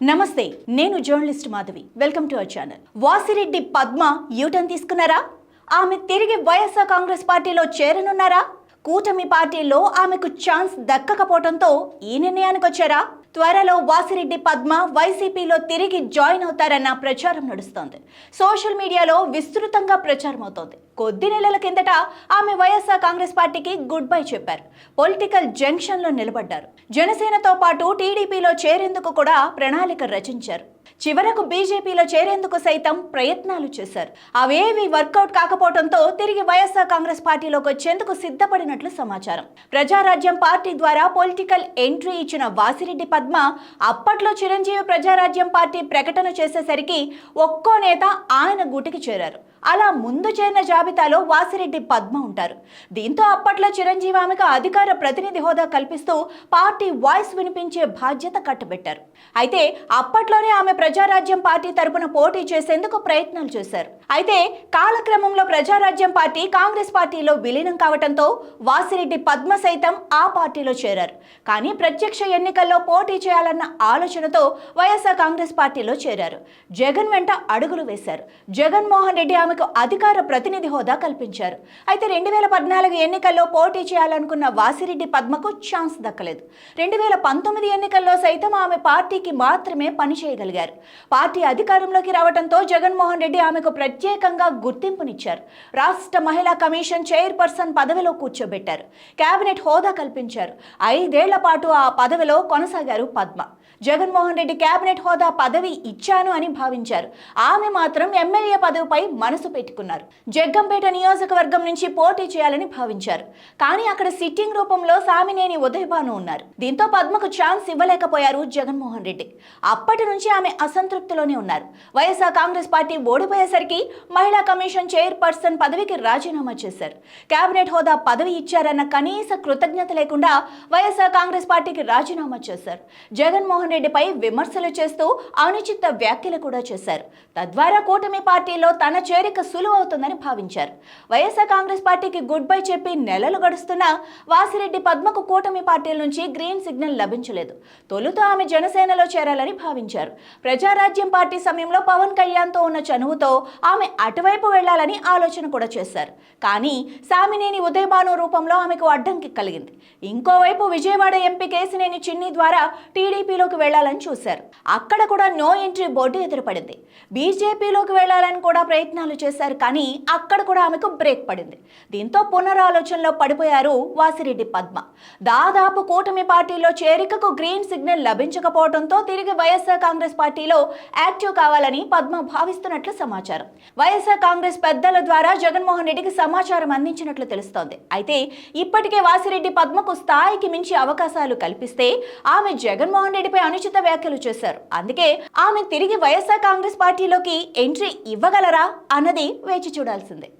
నమస్తే నేను journalist Madhavi. Welcome to our channel. Vasireddy Padma U turn తీసుకున్నారా? ఆమె తిరిగి వైఎస్ఆర్ కాంగ్రెస్ పార్టీలో చేరనున్నారా? కూటమి పార్టీలో ఆమెకు ఛాన్స్ దక్కకపోవడంతో ఈ నిర్ణయానికి వచ్చారా త్వరలో వాసిరెడ్డి పద్మ వైసీపీలో తిరిగి జాయిన్ అవుతారన్న ప్రచారం నడుస్తోంది. సోషల్ మీడియాలో విస్తృతంగా ప్రచారం అవుతోంది కొద్ది నెలల కిందట ఆమె వైఎస్ఆర్ కాంగ్రెస్ పార్టీకి గుడ్ బై చెప్పారు. పొలిటికల్ జంక్షన్లో నిలబడ్డారు. జనసేనతో పాటు టీడీపీలో చేరేందుకు కూడా ప్రణాళిక రచించారు. చివరకు బీజేపీలో చేరేందుకు సైతం ప్రయత్నాలు చేశారు. అవేవి వర్కౌట్ కాకపోవడంతో తిరిగి వైఎస్ఆర్ కాంగ్రెస్ పార్టీలోకి వచ్చేందుకు సిద్ధపడినట్లు సమాచారం. ప్రజారాజ్యం పార్టీ ద్వారా పొలిటికల్ ఎంట్రీ ఇచ్చిన వాసిరెడ్డి పద్మ అప్పట్లో చిరంజీవి ప్రజారాజ్యం పార్టీ ప్రకటన చేసేసరికి ఒక్కో నేత ఆయన గూటికి చేరారు. అలా ముందు చేరిన జాబితాలో వాసిరెడ్డి పద్మ ఉంటారు. దీంతో అప్పట్లో చిరంజీవి ఆమెకు అధికార ప్రతినిధి హోదా కల్పిస్తూ పార్టీ వాయిస్ వినిపించే బాధ్యత కట్టబెట్టారు. అయితే అప్పట్లోనే ఆమె ప్రజారాజ్యం పార్టీ తరపున పోటీ చేసేందుకు ప్రయత్నాలు చేశారు. అయితే కాలక్రమంలో ప్రజారాజ్యం పార్టీ కాంగ్రెస్ పార్టీలో విలీనం కావడంతో వాసిరెడ్డి పద్మ సైతం ఆ పార్టీలో చేరారు. కానీ ప్రత్యక్ష ఎన్నికల్లో పోటీ చేయాలన్న ఆలోచనతో వైఎస్ఆర్ కాంగ్రెస్ పార్టీలో చేరారు. జగన్ వెంట అడుగులు వేశారు. జగన్మోహన్ రెడ్డి ఆమె ఆమెకు అధికార ప్రతినిధి హోదా కల్పించారు. అయితే రెండు వేల పద్నాలుగు ఎన్నికల్లో పోటీ చేయాలనుకున్న వాసిరెడ్డి పద్మకు ఛాన్స్ దక్కలేదు. రెండు వేల పంతొమ్మిది ఎన్నికల్లో సైతం ఆమె పార్టీకి మాత్రమే పని చేయగలిగారు. పార్టీ అధికారంలోకి రావడంతో జగన్మోహన్ రెడ్డి ఆమెకు ప్రత్యేకంగా గుర్తింపునిచ్చారు. రాష్ట్ర మహిళా కమిషన్ చైర్పర్సన్ పదవిలో కూర్చోబెట్టారు. కేబినెట్ హోదా కల్పించారు. ఐదేళ్ళ పాటు ఆ పదవిలో కొనసాగారు పద్మ. జగన్మోహన్ రెడ్డి కేబినెట్ హోదా పదవి ఇచ్చాను అని భావించారు. ఆమె మాత్రం ఎమ్మెల్యే పదవిపై మనసు పెట్టుకున్నారు. జగ్గంపేట నియోజకవర్గం నుంచి పోటీ చేయాలని భావించారు. కానీ అక్కడ సిట్టింగ్ రూపంలో సామినేని ఉదయభాను ఉన్నారు. దీంతో పద్మకు ఛాన్స్ ఇవ్వలేకపోయారు జగన్మోహన్ రెడ్డి. అప్పటి నుంచి ఆమె అసంతృప్తిలోనే ఉన్నారు. వైఎస్ఆర్ కాంగ్రెస్ పార్టీ ఓడిపోయేసరికి మహిళా కమిషన్ చైర్పర్సన్ పదవికి రాజీనామా చేశారు. కేబినెట్ హోదా పదవి ఇచ్చారన్న కనీస కృతజ్ఞత లేకుండా వైఎస్ఆర్ కాంగ్రెస్ పార్టీకి రాజీనామా చేశారు. జగన్మోహన్ రెడ్డిపై విమర్శలు చేస్తూ అనుచిత వ్యాఖ్యలు కూడా చేశారు. తద్వారా కూటమి పార్టీలో తన చేరిక సులువవుతుందని భావించారు. వైఎస్ఆర్ కాంగ్రెస్ పార్టీకి గుడ్ బై చెప్పి నెలలు గడుస్తున్నా వాసిరెడ్డి పద్మకు కూటమి పార్టీల నుంచి గ్రీన్ సిగ్నల్ లభించలేదు. తొలుత ఆమె జనసేనలో చేరాలని భావించారు. ప్రజారాజ్యం పార్టీ సమయంలో పవన్ కళ్యాణ్తో ఉన్న చనువుతో ఆమె అటువైపు వెళ్ళాలని ఆలోచన కూడా చేశారు. కానీ సామినేని ఉదయభాను రూపంలో ఆమెకు అడ్డంకి కలిగింది. ఇంకోవైపు విజయవాడ ఎంపీ కేసినేని చిన్ని ద్వారా టీడీపీలోకి వెళ్ళాలని చూశారు. అక్కడ కూడా నో ఎంట్రీ బోర్డు ఎదురుపడింది. బీజేపీలోకి వెళ్ళాలని కూడా ప్రయత్నాలు చేశారు కానీ అక్కడ కూడా ఆమెకు బ్రేక్ పడింది. దీంతో పునరాలోచనలో పడిపోయారు వాసిరెడ్డి పద్మ. దాదాపు కూటమి పార్టీలో చేరికకు గ్రీన్ సిగ్నల్ లభించకపోవడంతో తిరిగి వైఎస్ఆర్ కాంగ్రెస్ పార్టీలో యాక్టివ్ కావాలని పద్మ భావిస్తున్నట్లు సమాచారం. వైఎస్ఆర్ కాంగ్రెస్ పెద్దల ద్వారా జగన్మోహన్ రెడ్డికి సమాచారం అందించినట్లు తెలుస్తోంది. అయితే ఇప్పటికే వాసిరెడ్డి పద్మకు స్థాయికి మించి అవకాశాలు కల్పిస్తే ఆమె జగన్మోహన్ రెడ్డిపై అనుచిత వ్యాఖ్యలు చేశారు. అందుకే ఆమె తిరిగి వైఎస్ఆర్ కాంగ్రెస్ పార్టీలోకి ఎంట్రీ ఇవ్వగలరా అన్నది వేచి చూడాల్సిందే.